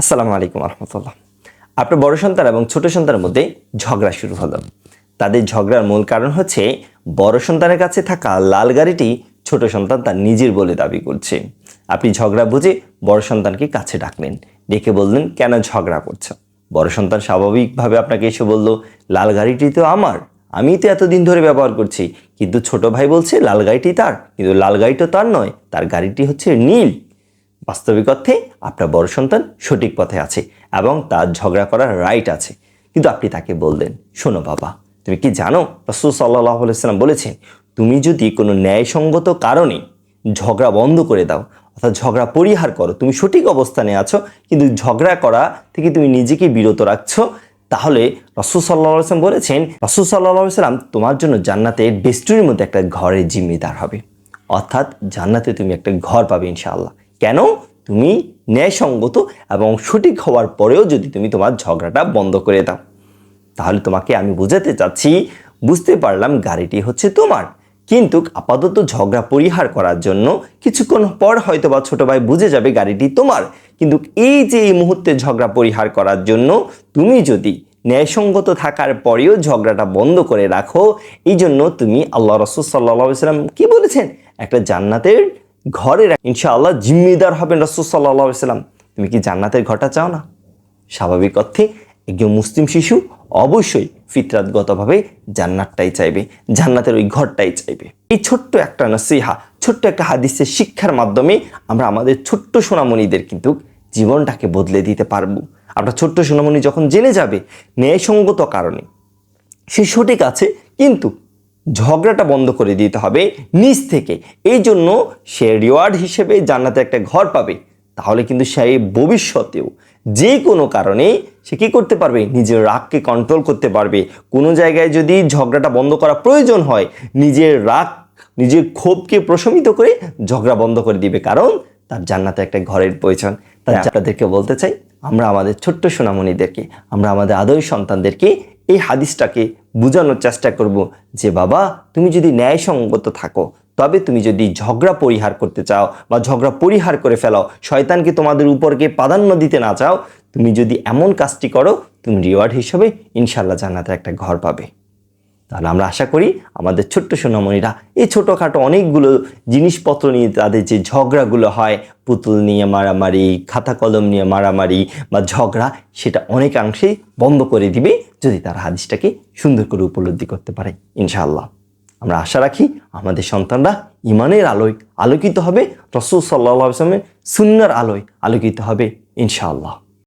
আসসালামু আলাইকুম রহমতুল্লাহ আপনার বড় সন্তান এবং ছোট সন্তানের মধ্যে ঝগড়া শুরু হলো। তাদের ঝগড়ার মূল কারণ হচ্ছে বড় সন্তানের কাছে থাকা লাল গাড়িটি ছোট সন্তান তার নিজের বলে দাবি করছে। আপনি ঝগড়া বুঝে বড় সন্তানকে কাছে ডাকলেন। ডেকে বললেন, কেন ঝগড়া করছ? বড় সন্তান স্বাভাবিকভাবে আপনাকে এসে বলল, লাল গাড়িটি তো আমার, আমি তো এতদিন ধরে ব্যবহার করছি। কিন্তু ছোট ভাই বলছে, লাল গাড়িটি তার, কিন্তু লাল গাড়িটা তার নয়, তার গাড়িটি হচ্ছে নীল। বাস্তবিক অর্থে আপনার বড় সন্তান সঠিক পথে আছে এবং তার ঝগড়া করার রাইট আছে। কিন্তু আপনি তাকে বললেন, শোনো বাবা, তুমি কি জানো? রসুল সাল্লাহ সাল্লাম বলেছেন, তুমি যদি কোনো ন্যায়সঙ্গত কারণে ঝগড়া বন্ধ করে দাও, অর্থাৎ ঝগড়া পরিহার করো, তুমি সঠিক অবস্থানে আছো, কিন্তু ঝগড়া করা থেকে তুমি নিজেকে বিরত রাখছো, তাহলে রসুল সাল্লাহ সাল্লাম বলেছেন, রসুল সাল্লাহ সাল্লাম তোমার জন্য জান্নাতের বেস্টুরির মধ্যে একটা ঘরের জিম্মিদার হবে। অর্থাৎ জান্নাতে তুমি একটা ঘর পাবে ইনশাআল্লাহ। কেন? তুমি ন্যায়সঙ্গত এবং সঠিক হওয়ার পরেও যদি তুমি তোমার ঝগড়াটা বন্ধ করে দাও। তাহলে তোমাকে আমি বোঝাতে চাচ্ছি, বুঝতে পারলাম গাড়িটি হচ্ছে তোমার। কিন্তু আপাতত ঝগড়া পরিহার করার জন্য কিছুক্ষণ পর হয়তো বা ছোট ভাই বুঝে যাবে গাড়িটি তোমার। কিন্তু এই যে এই মুহূর্তে ঝগড়া পরিহার করার জন্য তুমি যদি ন্যায়সঙ্গত থাকার পরেও ঝগড়াটা বন্ধ করে রাখো, এই জন্য তুমি আল্লাহ রসুল সাল্লাহ সাল্লাম কী বলেছেন? একটা জান্নাতের ঘরের ইনশাআল্লাহ জিম্মিদার হবেন রসুল সাল্লাহ সাল্লাম তুমি কি জান্নাতের ঘরটা চাও না? স্বাভাবিক অর্থে একজন মুসলিম শিশু অবশ্যই ফিতরাতগতভাবে জান্নাতটাই চাইবে, জান্নাতের ওই ঘরটাই চাইবে। এই ছোট্ট একটা নসিহা, ছোট্ট একটা হাদিসের শিক্ষার মাধ্যমে আমরা আমাদের ছোট্ট সোনামণিদের কিন্তু জীবনটাকে বদলে দিতে পারব। আমরা ছোট্ট সোনামণি যখন জেনে যাবে, ন্যায়সঙ্গত কারণে, সে সঠিক আছে, কিন্তু ঝগড়াটা বন্ধ করে দিতে হবে নিজ থেকে। এই জন্য সে রিওয়ার্ড হিসেবে জান্নাতে একটা ঘর পাবে। তাহলে কিন্তু সে ভবিষ্যতেও যে কোনো কারণে সে কী করতে পারবে? নিজের রাগকে কন্ট্রোল করতে পারবে। কোনো জায়গায় যদি ঝগড়াটা বন্ধ করা প্রয়োজন হয় নিজের রাগ নিজের ক্ষোভকে প্রশমিত করে ঝগড়া বন্ধ করে দিবে। কারণ তার জান্নাতে একটা ঘরের প্রয়োজন। তাই আপনাদেরকে বলতে চাই আমরা আমাদের ছোট্ট সোনামণিদেরকে আমরা আমাদের আদয় সন্তানদেরকে এই হাদিসটাকে বোঝানোর চেষ্টা করব যে, বাবা, তুমি যদি ন্যায়সঙ্গত থাকো, তবে তুমি যদি ঝগড়া পরিহার করতে চাও বা ঝগড়া পরিহার করে ফেলাও শয়তানকে তোমাদের উপরকে প্রাধান্য দিতে না চাও? তুমি যদি এমন কাজটি করো, তুমি রিওয়ার্ড হিসেবে ইনশাল্লাহ জান্নাতে একটা ঘর পাবে। তাহলে আমরা আশা করি আমাদের ছোট্ট সোনামণিরা এই ছোটোখাটো অনেকগুলো জিনিসপত্র নিয়ে তাদের যে ঝগড়াগুলো হয়, পুতুল নিয়ে মারামারি, খাতা কলম নিয়ে মারামারি বা ঝগড়া, সেটা অনেকাংশেই বন্ধ করে দিবে যদি তারা হাদিসটাকে সুন্দর করে উপলব্ধি করতে পারে, ইনশাআল্লাহ। আমরা আশা রাখি আমাদের সন্তানরা ইমানের আলোয় আলোকিত হবে, রসুল সাল্লাহ আসলামের সুন্নার আলোয় আলোকিত হবে, ইনশাআল্লাহ।